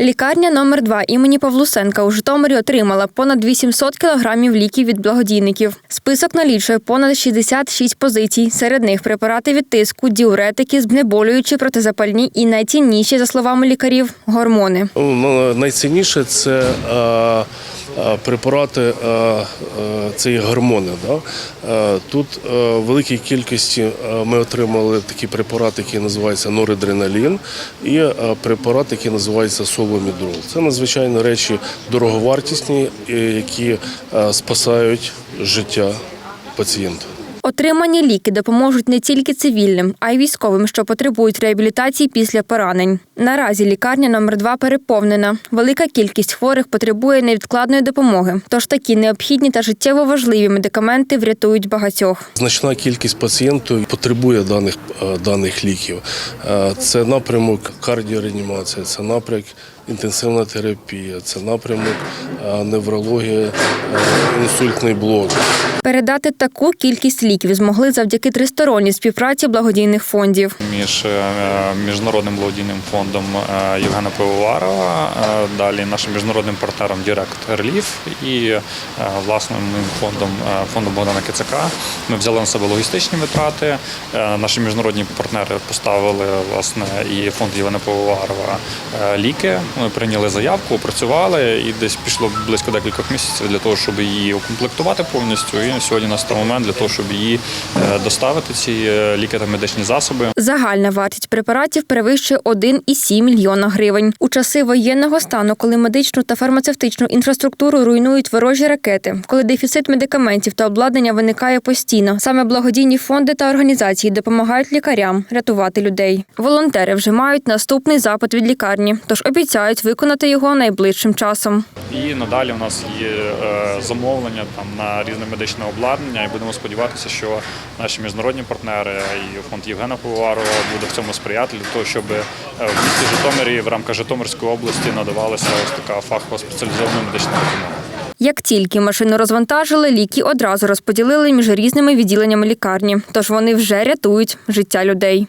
Лікарня номер 2 імені Павлусенка у Житомирі отримала понад 800 кілограмів ліків від благодійників. Список налічує понад 66 позицій. Серед них препарати від тиску, діуретики, знеболюючі, протизапальні і найцінніші, за словами лікарів, гормони. Ну, найцінніше це е, препарати, е, е, це є гормони. Да? Е, Тут е, в великій кількості е, ми отримали такі препарати, які називаються норадреналін, і е, препарат, який називається соломідрол. Це надзвичайно речі дороговартісні, е, які е, спасають життя пацієнта. Отримані ліки допоможуть не тільки цивільним, а й військовим, що потребують реабілітації після поранень. Наразі лікарня номер 2 переповнена. Велика кількість хворих потребує невідкладної допомоги. Тож такі необхідні та життєво важливі медикаменти врятують багатьох. Значна кількість пацієнтів потребує даних, е, даних ліків. Е, Це напрямок кардіореанімація, це напрямок інтенсивна терапія, це напрямок неврологія, інсультний блок. Передати таку кількість ліків змогли завдяки тристоронній співпраці благодійних фондів. між е, міжнародним благодійним фондом е, Євгена Пивоварова, е, далі нашим міжнародним партнером Direct Relief і власним фондом фондом Богдана Кицака. Ми взяли на себе логістичні витрати. Наші міжнародні партнери поставили власне і фонд Євгена Пивоварова ліки. Ми прийняли заявку, опрацювали і десь пішло близько декількох місяців для того, щоб її укомплектувати повністю. І сьогодні настав момент для того, щоб її е, доставити ці е, ліки та медичні засоби. Загальна вартість препаратів перевищує 1,7 мільйона гривень. У часи воєнного стану, коли медичну та фармацевтичну інфраструктуру руйнують ворожі ракети, коли дефіцит медикаментів та обладнання виникає постійно. Саме благодійні фонди та організації допомагають лікарям рятувати людей. Волонтери вже мають наступний запит від лікарні, тож обіцяють виконати його найближчим часом. І надалі у нас є е, замовлення там на різне медичне обладнання, і будемо сподіватися, що наші міжнародні партнери і фонд Євгена Пивоварова буде в цьому сприяти для того, щоб е, в місті Житомирі в рамках Житомирської області надавалася ось така фахова спеціалізована медична допомога. Як тільки машину розвантажили, ліки одразу розподілили між різними відділеннями лікарні, тож вони вже рятують життя людей.